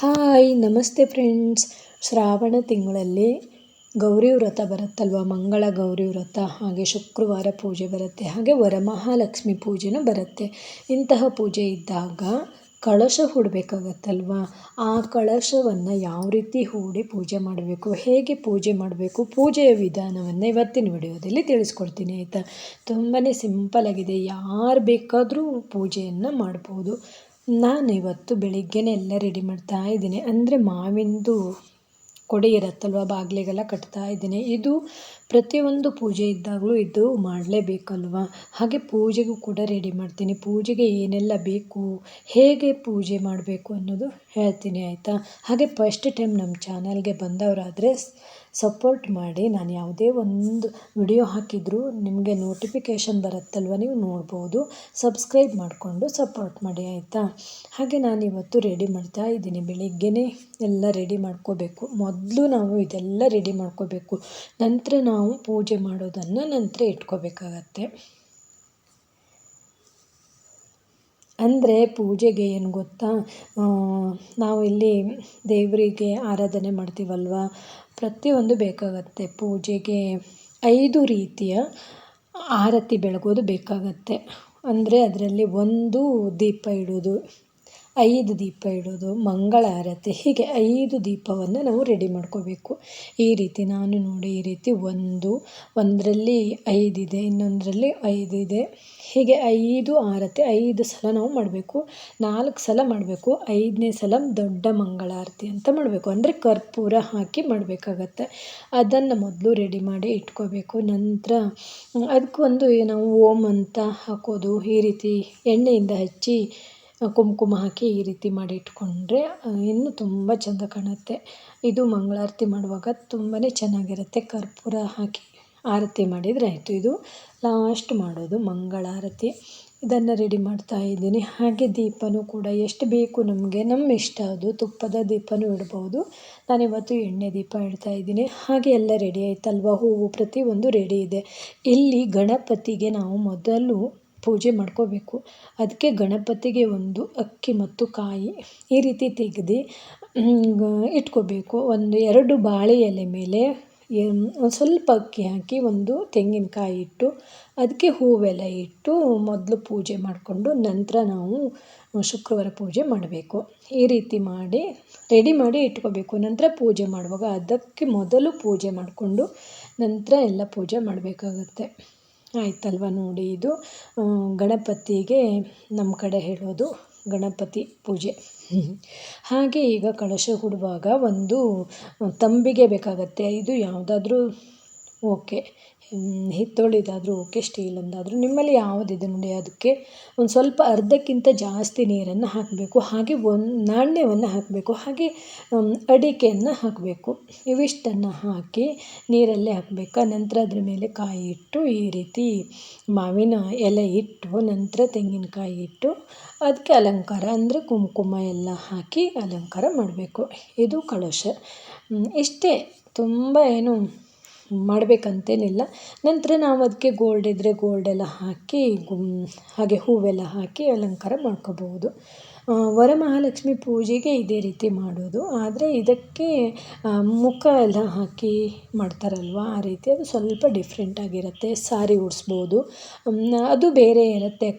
Hi, ನಮಸ್ತೆ friends. Shravana ತಿಂಗಳಲ್ಲಿ ಗೌರಿ ವ್ರತ ಬರುತ್ತಲ್ವ? ಮಂಗಳ ಗೌರಿ ವ್ರತ, ಹಾಗೆ ಶುಕ್ರವಾರ ಪೂಜೆ ಬರುತ್ತೆ, ಹಾಗೆ ವರಮಹಾಲಕ್ಷ್ಮಿ ಪೂಜೆನೂ ಬರುತ್ತೆ. ಇಂತಹ ಪೂಜೆ ಇದ್ದಾಗ ಕಳಶ ಹೂಡಬೇಕಾಗತ್ತಲ್ವ? ಆ ಕಳಶವನ್ನು ಯಾವ ರೀತಿ ಹೂಡಿ ಪೂಜೆ ಮಾಡಬೇಕು, ಹೇಗೆ ಪೂಜೆ ಮಾಡಬೇಕು, ಪೂಜೆಯ ವಿಧಾನವನ್ನು ಇವತ್ತಿನ ವಿಡಿಯೋದಲ್ಲಿ ತಿಳಿಸ್ಕೊಡ್ತೀನಿ, ಆಯಿತಾ? ತುಂಬಾ ಸಿಂಪಲಾಗಿದೆ ಯಾರು ಬೇಕಾದರೂ ಪೂಜೆಯನ್ನು ಮಾಡ್ಬೋದು. ನಾನು ಇವತ್ತು ಬೆಳಿಗ್ಗೆನೇ ಎಲ್ಲ ರೆಡಿ ಮಾಡ್ತಾ ಇದ್ದೀನಿ. ಅಂದರೆ ಮಾವಿಂದು ಕೊಡೆ ಇರುತ್ತಲ್ವ ಬಾಗಿಲಿಗೆಲ್ಲ ಕಟ್ತಾ ಇದ್ದೀನಿ. ಇದು ಪ್ರತಿಯೊಂದು ಪೂಜೆ ಇದ್ದಾಗಲೂ ಇದು ಮಾಡಲೇಬೇಕಲ್ವ? ಹಾಗೆ ಪೂಜೆಗೂ ಕೂಡ ರೆಡಿ ಮಾಡ್ತೀನಿ. ಪೂಜೆಗೆ ಏನೆಲ್ಲ ಬೇಕು, ಹೇಗೆ ಪೂಜೆ ಮಾಡಬೇಕು ಅನ್ನೋದು ಹೇಳ್ತೀನಿ, ಆಯಿತಾ? ಹಾಗೆ ಫಸ್ಟ್ ಟೈಮ್ ನಮ್ಮ ಚಾನಲ್ಗೆ ಬಂದವರಾದರೆ ಸಪೋರ್ಟ್ ಮಾಡಿ ನಾನು ಯಾವುದೇ ಒಂದು ವಿಡಿಯೋ ಹಾಕಿದರೂ ನಿಮಗೆ ನೋಟಿಫಿಕೇಷನ್ ಬರುತ್ತಲ್ವ ನೀವು ನೋಡ್ಬೋದು. ಸಬ್ಸ್ಕ್ರೈಬ್ ಮಾಡಿಕೊಂಡು ಸಪೋರ್ಟ್ ಮಾಡಿ ಆಯಿತಾ? ಹಾಗೆ ನಾನು ಇವತ್ತು ರೆಡಿ ಮಾಡ್ತಾ ಇದ್ದೀನಿ. ಬೆಳಿಗ್ಗೆನೇ ಎಲ್ಲ ರೆಡಿ ಮಾಡ್ಕೋಬೇಕು. ಮೊದಲು ನಾವು ಇದೆಲ್ಲ ರೆಡಿ ಮಾಡ್ಕೋಬೇಕು. ನಂತರ ನಾವು ಪೂಜೆ ಮಾಡೋದನ್ನು ನಂತರ ಇಟ್ಕೋಬೇಕಾಗತ್ತೆ. ಅಂದರೆ ಪೂಜೆಗೆ ಏನು ಗೊತ್ತಾ? ನಾವು ಇಲ್ಲಿ ದೇವರಿಗೆ ಆರಾಧನೆ ಮಾಡ್ತೀವಲ್ವ? ಪ್ರತಿಯೊಂದು ಬೇಕಾಗತ್ತೆ. ಪೂಜೆಗೆ ಐದು ರೀತಿಯ ಆರತಿ ಬೆಳಗೋದು ಬೇಕಾಗತ್ತೆ. ಅಂದರೆ ಅದರಲ್ಲಿ ಒಂದು ದೀಪ ಇಡೋದು. ಐದು ದೀಪ ಇಡೋದು, ಮಂಗಳ ಆರತಿ, ಹೀಗೆ ಐದು ದೀಪವನ್ನು ನಾವು ರೆಡಿ ಮಾಡ್ಕೋಬೇಕು. ಈ ರೀತಿ ನಾನು ನೋಡಿ ಈ ರೀತಿ ಒಂದು, ಒಂದರಲ್ಲಿ ಐದಿದೆ ಇನ್ನೊಂದರಲ್ಲಿ ಐದಿದೆ ಹೀಗೆ ಐದು ಆರತಿ, ಐದು ಸಲ ನಾವು ಮಾಡಬೇಕು. ನಾಲ್ಕು ಸಲ ಮಾಡಬೇಕು, ಐದನೇ ಸಲ ದೊಡ್ಡ ಮಂಗಳಾರತಿ ಅಂತ ಮಾಡಬೇಕು. ಅಂದರೆ ಕರ್ಪೂರ ಹಾಕಿ ಮಾಡಬೇಕಾಗತ್ತೆ. ಅದನ್ನು ಮೊದಲು ರೆಡಿ ಮಾಡಿ ಇಟ್ಕೋಬೇಕು. ನಂತರ ಅದಕ್ಕೊಂದು ನಾವು ಓಮ್ ಅಂತ ಹಾಕೋದು, ಈ ರೀತಿ ಎಣ್ಣೆಯಿಂದ ಹಚ್ಚಿ ಕುಂಕುಮ ಹಾಕಿ ಈ ರೀತಿ ಮಾಡಿ ಇಟ್ಕೊಂಡ್ರೆ ಇನ್ನೂ ತುಂಬ ಚೆಂದ ಕಾಣುತ್ತೆ. ಇದು ಮಂಗಳಾರತಿ ಮಾಡುವಾಗ ತುಂಬಾ ಚೆನ್ನಾಗಿರುತ್ತೆ. ಕರ್ಪೂರ ಹಾಕಿ ಆರತಿ ಮಾಡಿದರೆ ಆಯಿತು. ಇದು ಲಾಸ್ಟ್ ಮಾಡೋದು ಮಂಗಳಾರತಿ. ಇದನ್ನು ರೆಡಿ ಮಾಡ್ತಾ ಇದ್ದೀನಿ. ಹಾಗೆ ದೀಪನೂ ಕೂಡ ಎಷ್ಟು ಬೇಕು ನಮಗೆ, ನಮ್ಮ ಇಷ್ಟ ಅದು. ತುಪ್ಪದ ದೀಪನೂ ಇಡ್ಬೋದು. ನಾನಿವತ್ತು ಎಣ್ಣೆ ದೀಪ ಇಡ್ತಾ ಇದ್ದೀನಿ. ಹಾಗೆ ಎಲ್ಲ ರೆಡಿ ಆಯಿತಲ್ವ? ಹೂವು ಪ್ರತಿಯೊಂದು ರೆಡಿ ಇದೆ. ಇಲ್ಲಿ ಗಣಪತಿಗೆ ನಾವು ಮೊದಲು ಪೂಜೆ ಮಾಡ್ಕೋಬೇಕು. ಅದಕ್ಕೆ ಗಣಪತಿಗೆ ಒಂದು ಅಕ್ಕಿ ಮತ್ತು ಕಾಯಿ ಈ ರೀತಿ ತೆಗೆದು ಇಟ್ಕೋಬೇಕು. ಒಂದು ಎರಡು ಬಾಳೆ ಎಲೆ ಮೇಲೆ ಒಂದು ಸ್ವಲ್ಪ ಅಕ್ಕಿ ಹಾಕಿ ಒಂದು ತೆಂಗಿನಕಾಯಿ ಇಟ್ಟು ಅದಕ್ಕೆ ಹೂವೆಲ್ಲ ಇಟ್ಟು ಮೊದಲು ಪೂಜೆ ಮಾಡಿಕೊಂಡು ನಂತರ ನಾವು ಶುಕ್ರವಾರ ಪೂಜೆ ಮಾಡಬೇಕು. ಈ ರೀತಿ ಮಾಡಿ, ರೆಡಿ ಮಾಡಿ ಇಟ್ಕೋಬೇಕು. ನಂತರ ಪೂಜೆ ಮಾಡುವಾಗ ಅದಕ್ಕೆ ಮೊದಲು ಪೂಜೆ ಮಾಡಿಕೊಂಡು ನಂತರ ಎಲ್ಲ ಪೂಜೆ ಮಾಡಬೇಕಾಗತ್ತೆ. ಆಯ್ತಲ್ವ ನೋಡಿ ಇದು. ಗಣಪತಿಗೆ ನಮ್ಮ ಕಡೆ ಹೇಳೋದು ಗಣಪತಿ ಪೂಜೆ. ಹಾಗೆ ಈಗ ಕಳಶ ಹೂಡುವಾಗ ಒಂದು ತಂಬಿಗೆ ಬೇಕಾಗತ್ತೆ. ಇದು ಯಾವುದಾದ್ರೂ ಓಕೆ. ಹಿತ್ತೋಳಿದಾದರೂ ಓಕೆ ಸ್ಟೀಲಿಂದಾದರೂ ನಿಮ್ಮಲ್ಲಿ ಯಾವುದಿದೆ ನೋಡಿ, ಅದಕ್ಕೆ ಒಂದು ಸ್ವಲ್ಪ ಅರ್ಧಕ್ಕಿಂತ ಜಾಸ್ತಿ ನೀರನ್ನು ಹಾಕಬೇಕು. ಹಾಗೆ ಒಂದು ನಾಣ್ಯವನ್ನು ಹಾಕಬೇಕು. ಹಾಗೆ ಅಡಿಕೆಯನ್ನು ಹಾಕಬೇಕು. ಇವಿಷ್ಟನ್ನು ಹಾಕಿ ನೀರಲ್ಲಿ ಹಾಕಬೇಕು. ನಂತರ ಅದರ ಮೇಲೆ ಕಾಯಿ ಇಟ್ಟು, ಈ ರೀತಿ ಮಾವಿನ ಎಲೆ ಇಟ್ಟು, ನಂತರ ತೆಂಗಿನಕಾಯಿ ಇಟ್ಟು ಅದಕ್ಕೆ ಅಲಂಕಾರ ಅಂದರೆ ಕುಂಕುಮ ಎಲ್ಲ ಹಾಕಿ ಅಲಂಕಾರ ಮಾಡಬೇಕು. ಇದು ಕಳಶ. ಇಷ್ಟೇ. ತುಂಬ ಏನು ಮಾಡಬೇಕಂತೇನಿಲ್ಲ. ನಂತರ ನಾವು ಅದಕ್ಕೆ ಗೋಲ್ಡ್ ಇದ್ದರೆ ಗೋಲ್ಡೆಲ್ಲ ಹಾಕಿ ಹಾಗೆ ಹೂವೆಲ್ಲ ಹಾಕಿ ಅಲಂಕಾರ ಮಾಡ್ಕೋಬಹುದು ವರಮಹಾಲಕ್ಷ್ಮಿ ಪೂಜೆಗೆ ಇದೇ ರೀತಿ ಮಾಡೋದು. ಆದರೆ ಇದಕ್ಕೆ ಮುಖ ಎಲ್ಲ ಹಾಕಿ ಮಾಡ್ತಾರಲ್ವ, ಆ ರೀತಿ ಅದು ಸ್ವಲ್ಪ ಡಿಫ್ರೆಂಟಾಗಿರುತ್ತೆ ಸಾರಿ ಉಡಿಸ್ಬೋದು. ಅದು ಬೇರೆ ಇರುತ್ತೆ.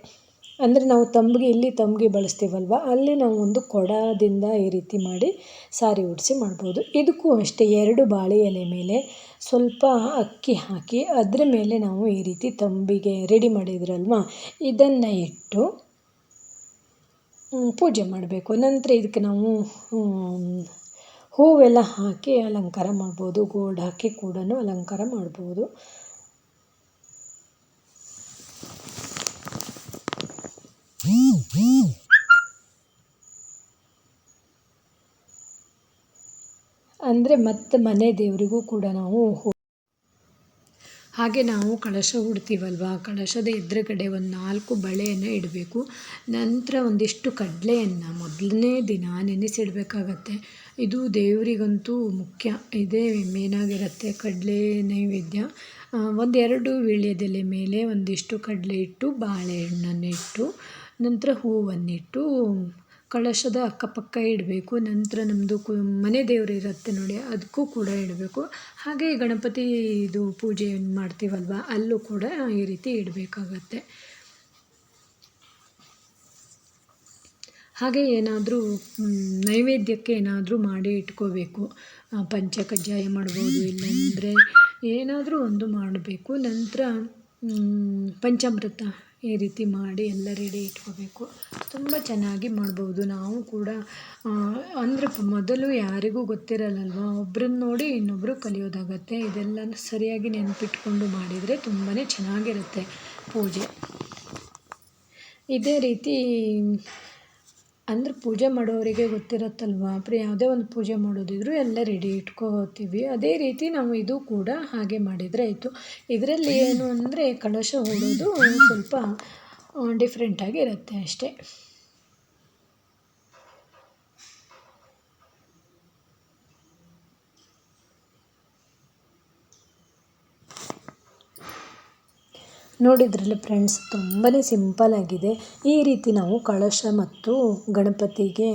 ಅಂದರೆ ನಾವು ತಂಬಿಗೆ, ಇಲ್ಲಿ ತಂಬಿಗೆ ಬಳಸ್ತೀವಲ್ವ? ಅಲ್ಲಿ ನಾವು ಒಂದು ಕೊಡದಿಂದ ಈ ರೀತಿ ಮಾಡಿ ಸಾರಿ ಉಡಿಸಿ ಮಾಡ್ಬೋದು. ಇದಕ್ಕೂ ಅಷ್ಟೇ ಎರಡು ಬಾಳೆ ಎಲೆ ಮೇಲೆ ಸ್ವಲ್ಪ ಅಕ್ಕಿ ಹಾಕಿ ಅದರ ಮೇಲೆ ನಾವು ಈ ರೀತಿ ತಂಬಿಗೆ ರೆಡಿ ಮಾಡಿದ್ರಲ್ವ? ಇದನ್ನು ಇಟ್ಟು ಪೂಜೆ ಮಾಡಬೇಕು. ನಂತರ ಇದಕ್ಕೆ ನಾವು ಹೂವೆಲ್ಲ ಹಾಕಿ ಅಲಂಕಾರ ಮಾಡ್ಬೋದು. ಗೋಲ್ಡ್ ಹಾಕಿ ಕೂಡ ಅಲಂಕಾರ ಮಾಡ್ಬೋದು. ಅಂದರೆ ಮತ್ತೆ ಮನೆ ದೇವರಿಗೂ ಕೂಡ ನಾವು ಹಾಗೆ ನಾವು ಕಳಶ ಹೂಡ್ತೀವಲ್ವ ಕಳಶದ ಎದುರುಗಡೆ ಒಂದು ನಾಲ್ಕು ಬಳೆಯನ್ನು ಇಡಬೇಕು. ನಂತರ ಒಂದಿಷ್ಟು ಕಡಲೆಯನ್ನು ಮೊದಲನೇ ದಿನ ನೆನೆಸಿಡಬೇಕಾಗತ್ತೆ. ಇದು ದೇವರಿಗಂತೂ ಮುಖ್ಯ. ಇದೇ ಮೇನಾಗಿರುತ್ತೆ ಕಡಲೆ ನೈವೇದ್ಯ. ಒಂದೆರಡು ವೀಳ್ಯದೆಲೆ ಮೇಲೆ ಒಂದಿಷ್ಟು ಕಡಲೆ ಇಟ್ಟು, ಬಾಳೆಹಣ್ಣನ್ನು ಇಟ್ಟು ನಂತರ ಹೂವನ್ನಿಟ್ಟು ಕಳಶದ ಅಕ್ಕಪಕ್ಕ ಇಡಬೇಕು. ನಂತರ ನಮ್ಮದು ಕು, ಮನೆ ದೇವರು ಇರುತ್ತೆ ನೋಡಿ, ಅದಕ್ಕೂ ಕೂಡ ಇಡಬೇಕು. ಹಾಗೆ ಗಣಪತಿ ಇದು ಪೂಜೆ ಮಾಡ್ತೀವಲ್ವ, ಅಲ್ಲೂ ಕೂಡ ಈ ರೀತಿ ಇಡಬೇಕಾಗತ್ತೆ. ಹಾಗೆ ಏನಾದರೂ ನೈವೇದ್ಯಕ್ಕೆ ಏನಾದರೂ ಮಾಡಿ ಇಟ್ಕೋಬೇಕು. ಪಂಚಕಜ್ಜಾಯ ಮಾಡ್ಬೋದು, ಇಲ್ಲಾಂದರೆ ಏನಾದರೂ ಒಂದು ಮಾಡಬೇಕು. ನಂತರ ಪಂಚಾಮೃತ. ಈ ರೀತಿ ಮಾಡಿ ಎಲ್ಲ ರೆಡಿ ಇಟ್ಕೋಬೇಕು. ತುಂಬ ಚೆನ್ನಾಗಿ ಮಾಡ್ಬೋದು. ನಾವು ಕೂಡ ಅಂದರೆ ಮೊದಲು ಯಾರಿಗೂ ಗೊತ್ತಿರಲ್ಲಲ್ವ? ಒಬ್ರನ್ನ ನೋಡಿ ಇನ್ನೊಬ್ಬರು ಕಲಿಯೋದಾಗತ್ತೆ. ಇದೆಲ್ಲ ಸರಿಯಾಗಿ ನೆನಪಿಟ್ಕೊಂಡು ಮಾಡಿದರೆ ತುಂಬಾ ಚೆನ್ನಾಗಿರುತ್ತೆ ಪೂಜೆ. ಇದೇ ರೀತಿ ಅಂದ್ರೆ ಪೂಜೆ ಮಾಡೋರಿಗೆ ಗೊತ್ತಿರುತ್ತಲ್ವಾ? ಪ್ರಿ ಯಾವುದೇ ಒಂದು ಪೂಜೆ ಮಾಡೋದಿದ್ರು ಎಲ್ಲ ರೆಡಿ ಇಟ್ಕೋತೀವಿ. ಅದೇ ರೀತಿ ನಾವು ಇದು ಕೂಡ ಹಾಗೆ ಮಾಡಿದರೆ ಆಯಿತು. ಇದರಲ್ಲಿ ಏನು ಅಂದರೆ ಕಳಶ ಹೂಡೋದು ಸ್ವಲ್ಪ ಡಿಫ್ರೆಂಟಾಗಿ ಇರುತ್ತೆ ಅಷ್ಟೇ. ನೋಡಿದ್ರಲ್ಲ ಫ್ರೆಂಡ್ಸ್ ತುಂಬಾ ಸಿಂಪಲ್ಲಾಗಿದೆ ಈ ರೀತಿ ನಾವು ಕಳಶ ಮತ್ತು ಗಣಪತಿಗೆ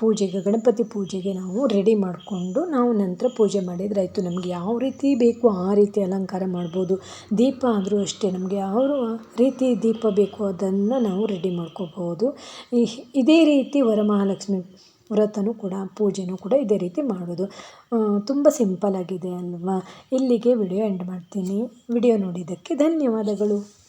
ಪೂಜೆಗೆ, ಗಣಪತಿ ಪೂಜೆಗೆ ನಾವು ರೆಡಿ ಮಾಡಿಕೊಂಡು ನಾವು ನಂತರ ಪೂಜೆ ಮಾಡಿದರೆ ಆಯಿತು. ನಮಗೆ ಯಾವ ರೀತಿ ಬೇಕು ಆ ರೀತಿ ಅಲಂಕಾರ ಮಾಡ್ಬೋದು. ದೀಪ ಆದರೂ ಅಷ್ಟೇ, ನಮಗೆ ಯಾವ ರೀತಿ ದೀಪ ಬೇಕು ಅದನ್ನು ನಾವು ರೆಡಿ ಮಾಡ್ಕೋಬೋದು ಇದೇ ರೀತಿ ವರಮಹಾಲಕ್ಷ್ಮಿ ವ್ರತನೂ ಕೂಡ, ಪೂಜೆನೂ ಕೂಡ ಇದೇ ರೀತಿ ಮಾಡೋದು. ತುಂಬ ಸಿಂಪಲ್ಲಾಗಿದೆ ಅಲ್ವಾ? ಇಲ್ಲಿಗೆ ವಿಡಿಯೋ ಎಂಡ್ ಮಾಡ್ತೀನಿ. ವಿಡಿಯೋ ನೋಡಿದ್ದಕ್ಕೆ ಧನ್ಯವಾದಗಳು.